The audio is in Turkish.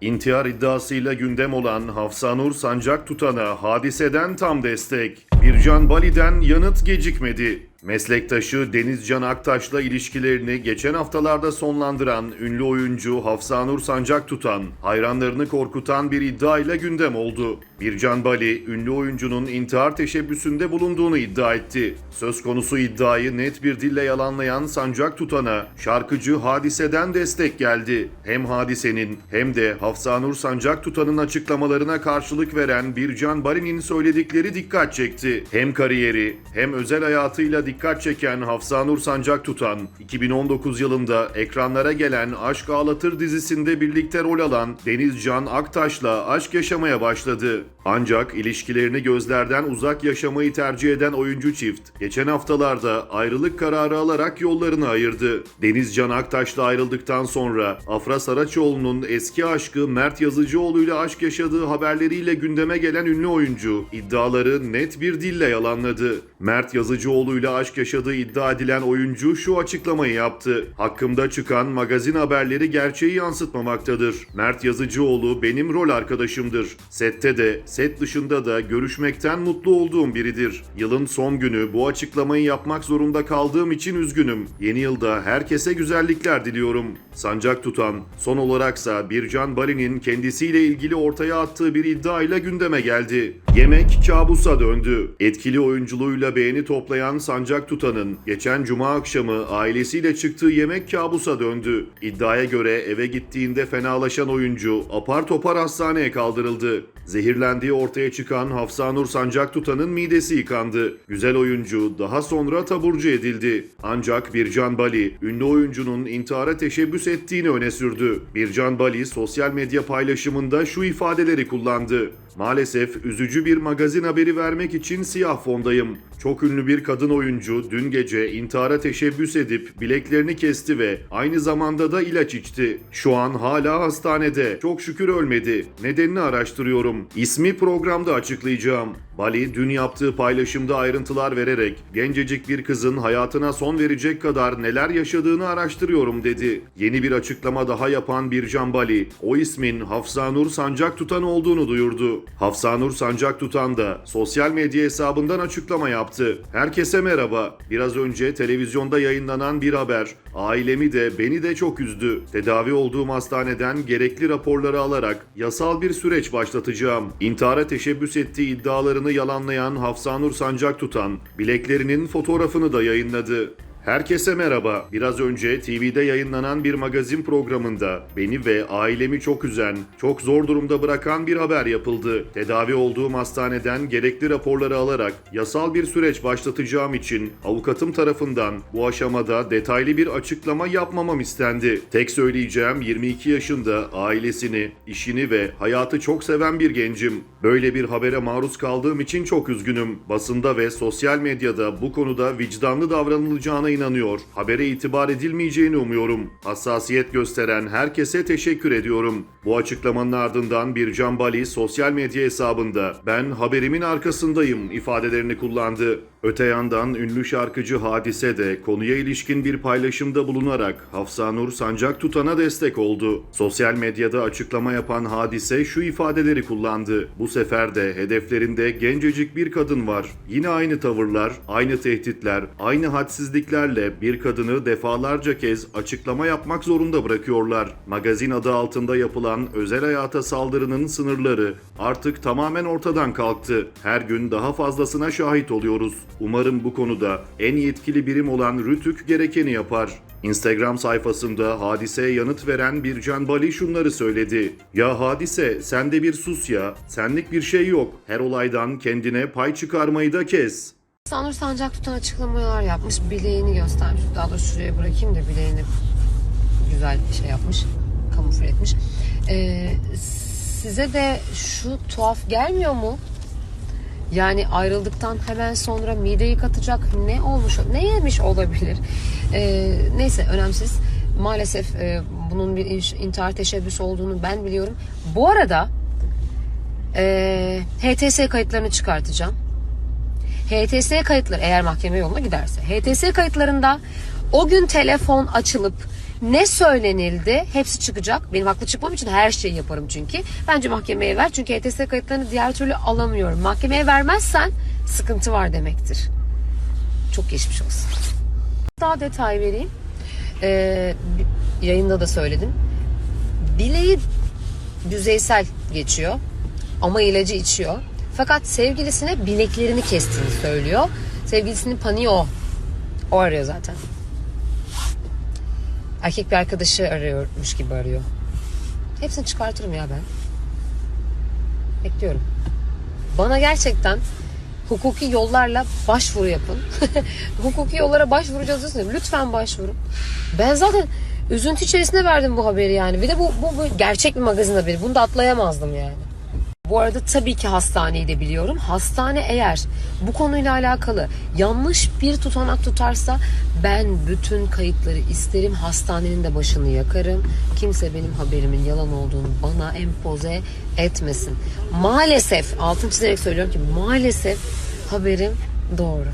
İntihar iddiasıyla gündem olan Hafsanur Sancak Tutan'a hadiseden tam destek. Bircan Bali'den yanıt gecikmedi. Meslektaşı Denizcan Aktaş'la ilişkilerini geçen haftalarda sonlandıran ünlü oyuncu Hafsanur Sancak Tutan, hayranlarını korkutan bir iddiayla gündem oldu. Bircan Bali, ünlü oyuncunun intihar teşebbüsünde bulunduğunu iddia etti. Söz konusu iddiayı net bir dille yalanlayan Sancak Tutan'a şarkıcı Hadise'den destek geldi. Hem Hadise'nin hem de Hafsanur Sancak Tutan'ın açıklamalarına karşılık veren Bircan Bali'nin söyledikleri dikkat çekti. Hem kariyeri hem özel hayatıyla dikkat çeken Hafsanur Sancak Tutan, 2019 yılında ekranlara gelen Aşk Ağlatır dizisinde birlikte rol alan Denizcan Aktaş'la aşk yaşamaya başladı. Ancak ilişkilerini gözlerden uzak yaşamayı tercih eden oyuncu çift, geçen haftalarda ayrılık kararı alarak yollarını ayırdı. Denizcan Aktaş'la ayrıldıktan sonra Afra Saraçoğlu'nun eski aşkı Mert Yazıcıoğlu ile aşk yaşadığı haberleriyle gündeme gelen ünlü oyuncu iddiaları net bir dille yalanladı. Mert Yazıcıoğlu ile aşk yaşadığı iddia edilen oyuncu şu açıklamayı yaptı. Hakkımda çıkan magazin haberleri gerçeği yansıtmamaktadır. Mert Yazıcıoğlu benim rol arkadaşımdır. Sette de, set dışında da görüşmekten mutlu olduğum biridir. Yılın son günü bu açıklamayı yapmak zorunda kaldığım için üzgünüm. Yeni yılda herkese güzellikler diliyorum. Sancak tutan, son olaraksa Bircan Bali'nin kendisiyle ilgili ortaya attığı bir iddiayla gündeme geldi. Yemek kabusa döndü. Etkili oyunculuğuyla beğeni toplayan Sancak Tutan'ın geçen cuma akşamı ailesiyle çıktığı yemek kabusa döndü. İddiaya göre eve gittiğinde fenalaşan oyuncu apar topar hastaneye kaldırıldı. Zehirlendiği ortaya çıkan Hafsanur Sancak Tutan'ın midesi yıkandı. Güzel oyuncu daha sonra taburcu edildi. Ancak Bircan Bali, ünlü oyuncunun intihara teşebbüs ettiğini öne sürdü. Bircan Bali sosyal medya paylaşımında şu ifadeleri kullandı. Maalesef üzücü bir magazin haberi vermek için siyah fondayım. Çok ünlü bir kadın oyuncu dün gece intihara teşebbüs edip bileklerini kesti ve aynı zamanda da ilaç içti. Şu an hala hastanede. Çok şükür ölmedi. Nedenini araştırıyorum. İsmi programda açıklayacağım. Bali dün yaptığı paylaşımda ayrıntılar vererek gencecik bir kızın hayatına son verecek kadar neler yaşadığını araştırıyorum dedi. Yeni bir açıklama daha yapan Bircan Bali, o ismin Hafsanur Sancak Tutan olduğunu duyurdu. Hafsanur Sancak Tutan da sosyal medya hesabından açıklama yaptı. Herkese merhaba. Biraz önce televizyonda yayınlanan bir haber. Ailemi de beni de çok üzdü. Tedavi olduğum hastaneden gerekli raporları alarak yasal bir süreç başlatacağım. İntihara teşebbüs ettiği iddialarını yalanlayan Hafsanur Sancak Tutan, bileklerinin fotoğrafını da yayınladı. Herkese merhaba. Biraz önce TV'de yayınlanan bir magazin programında beni ve ailemi çok üzen, çok zor durumda bırakan bir haber yapıldı. Tedavi olduğum hastaneden gerekli raporları alarak yasal bir süreç başlatacağım için avukatım tarafından bu aşamada detaylı bir açıklama yapmamam istendi. Tek söyleyeceğim 22 yaşında ailesini, işini ve hayatı çok seven bir gencim. Böyle bir habere maruz kaldığım için çok üzgünüm. Basında ve sosyal medyada bu konuda vicdanlı davranılacağına inanıyor. Habere itibar edilmeyeceğini umuyorum. Hassasiyet gösteren herkese teşekkür ediyorum. Bu açıklamanın ardından Bircan Bali sosyal medya hesabında ben haberimin arkasındayım ifadelerini kullandı. Öte yandan ünlü şarkıcı Hadise de konuya ilişkin bir paylaşımda bulunarak Hafsanur Sancak Tutan'a destek oldu. Sosyal medyada açıklama yapan Hadise şu ifadeleri kullandı. Bu sefer de hedeflerinde gencecik bir kadın var. Yine aynı tavırlar, aynı tehditler, aynı hadsizliklerle bir kadını defalarca kez açıklama yapmak zorunda bırakıyorlar. Magazin adı altında yapılan özel hayata saldırının sınırları artık tamamen ortadan kalktı. Her gün daha fazlasına şahit oluyoruz. Umarım bu konuda en yetkili birim olan Rütük gerekeni yapar. Instagram sayfasında hadiseye yanıt veren Bircan Bali şunları söyledi. Ya hadise sen de bir sus ya. Senlik bir şey yok. Her olaydan kendine pay çıkarmayı da kes. Sanur Sancak tutan açıklamalar yapmış. Bileğini göstermiş. Daha doğrusu şuraya bırakayım da bileğini güzel bir şey yapmış. Kamufle etmiş. Ee, size de şu tuhaf gelmiyor mu? Yani ayrıldıktan hemen sonra mideyi katacak ne olmuş, ne yemiş olabilir? Ee, neyse önemsiz. Maalesef e, bunun bir intihar teşebbüsü olduğunu ben biliyorum. Bu arada e, HTS kayıtlarını çıkartacağım. HTS kayıtları eğer mahkeme yoluna giderse HTS kayıtlarında o gün telefon açılıp Ne söylenildi? Hepsi çıkacak. Benim haklı çıkmam için her şeyi yaparım çünkü. Bence mahkemeye ver. Çünkü ETS kayıtlarını diğer türlü alamıyorum. Mahkemeye vermezsen sıkıntı var demektir. Çok geçmiş olsun. Daha detay vereyim. Ee, yayında da söyledim. Bileği düzeysel geçiyor ama ilacı içiyor. Fakat sevgilisine bileklerini kestiğini söylüyor. Sevgilisinin paniği o. O arıyor zaten. Erkek bir arkadaşı arıyormuş gibi arıyor. Hepsini çıkartırım ya ben. Bekliyorum. Bana gerçekten hukuki yollarla başvuru yapın. hukuki yollara başvuracağız diyorsunuz. Lütfen başvurun. Ben zaten üzüntü içerisinde verdim bu haberi yani. Bir de bu, bu, bu gerçek bir magazin haberi. Bunu da atlayamazdım yani. Bu arada tabii ki hastaneyi de biliyorum. Hastane eğer bu konuyla alakalı yanlış bir tutanak tutarsa ben bütün kayıtları isterim. Hastanenin de başını yakarım. Kimse benim haberimin yalan olduğunu bana empoze etmesin. Maalesef altın çizerek söylüyorum ki maalesef haberim doğru.